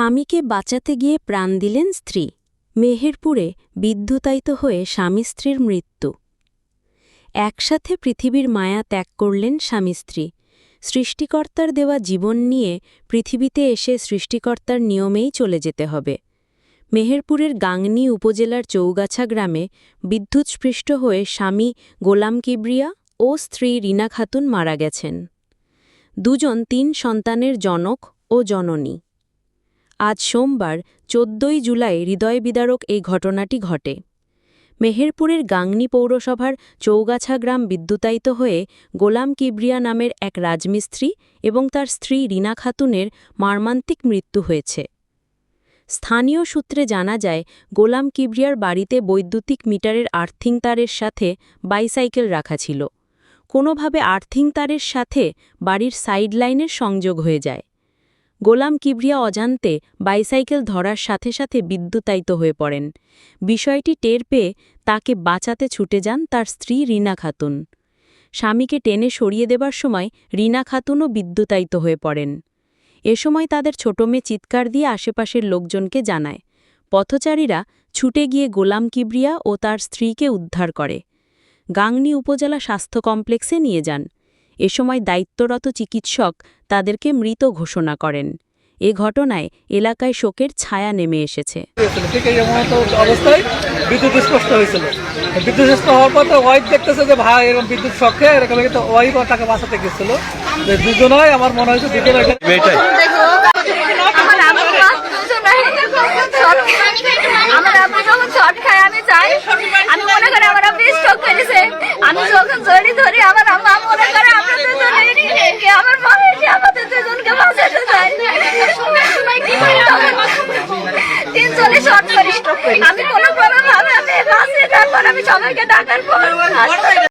স্বামীকে বাঁচাতে গিয়ে প্রাণ দিলেন স্ত্রী। মেহেরপুরে বিদ্যুতায়িত হয়ে স্বামী স্ত্রীর মৃত্যু। একসাথে পৃথিবীর মায়া ত্যাগ করলেন স্বামী স্ত্রী। সৃষ্টিকর্তার দেওয়া জীবন নিয়ে পৃথিবীতে এসে সৃষ্টিকর্তার নিয়মেই চলে যেতে হবে। মেহেরপুরের গাংনী উপজেলার চৌগাছা গ্রামে বিদ্যুৎস্পৃষ্ট হয়ে স্বামী গোলাম কিবরিয়া ও স্ত্রী রিনা খাতুন মারা গেছেন। দুজন তিন সন্তানের জনক ও জননী। আজ সোমবার, চোদ্দই জুলাই হৃদয়বিদারক এই ঘটনাটি ঘটে। মেহেরপুরের গাংনী পৌরসভার চৌগাছা গ্রাম বিদ্যুতায়িত হয়ে গোলাম কিবরিয়া নামের এক রাজমিস্ত্রি এবং তার স্ত্রী রিনা খাতুনের মার্মান্তিক মৃত্যু হয়েছে। স্থানীয় সূত্রে জানা যায়, গোলাম কিবরিয়ার বাড়িতে বৈদ্যুতিক মিটারের আর্থিং তারের সাথে বাইসাইকেল রাখা ছিল। কোনোভাবে আর্থিং তারের সাথে বাড়ির সাইড লাইনের সংযোগ হয়ে যায়। গোলাম কিবরিয়া অজান্তে বাইসাইকেল ধরার সাথে সাথে বিদ্যুতায়িত হয়ে পড়েন। বিষয়টি টের পেয়ে তাকে বাঁচাতে ছুটে যান তার স্ত্রী রিনা খাতুন। স্বামীকে টেনে সরিয়ে দেবার সময় রিনা খাতুনও বিদ্যুতায়িত হয়ে পড়েন। এ সময় তাদের ছোট মেয়ে চিৎকার দিয়ে আশেপাশের লোকজনকে জানায়। পথচারীরা ছুটে গিয়ে গোলাম কিবরিয়া ও তার স্ত্রীকে উদ্ধার করে। গাংনী উপজেলা স্বাস্থ্য কমপ্লেক্সে নিয়ে যান। এ সময় দায়িত্বরত চিকিৎসক তাদেরকে মৃত ঘোষণা করেন। এ ঘটনায় এলাকায় শোকের ছায়া নেমে এসেছে। অবস্থায় বিদ্যুৎ স্পষ্ট হয়েছিল। বিদ্যুৎ স্পষ্ট হওয়ার পর তো ওয়াইফ দেখতেছে যে ভাই এরকম বিদ্যুৎ শখে এরকম কিন্তু ওয়াইফ তাকে বাঁচাতে গেছিল। দুজনই আমার মনে হয়েছে মেয়েটাই আমার আব্বু মা দুজনেই শর্ট আমার আব্বু যখন শর্ট খায় আমি যাই আমি মনে করি আমার আব্বু স্ট্রোক করেছে আমি যখন জড়ি ধরি আমার আম্মা মনে করে আমরা দুজনেই কি আমার মা এসে আমাদের দুজনকে বাঁচাতে চায় তিনজনে শর্ট করি আমি কোনো কোনো ভাবে আমি বাঁচিয়ে তারপর আমি সবাইকে ডাকার পর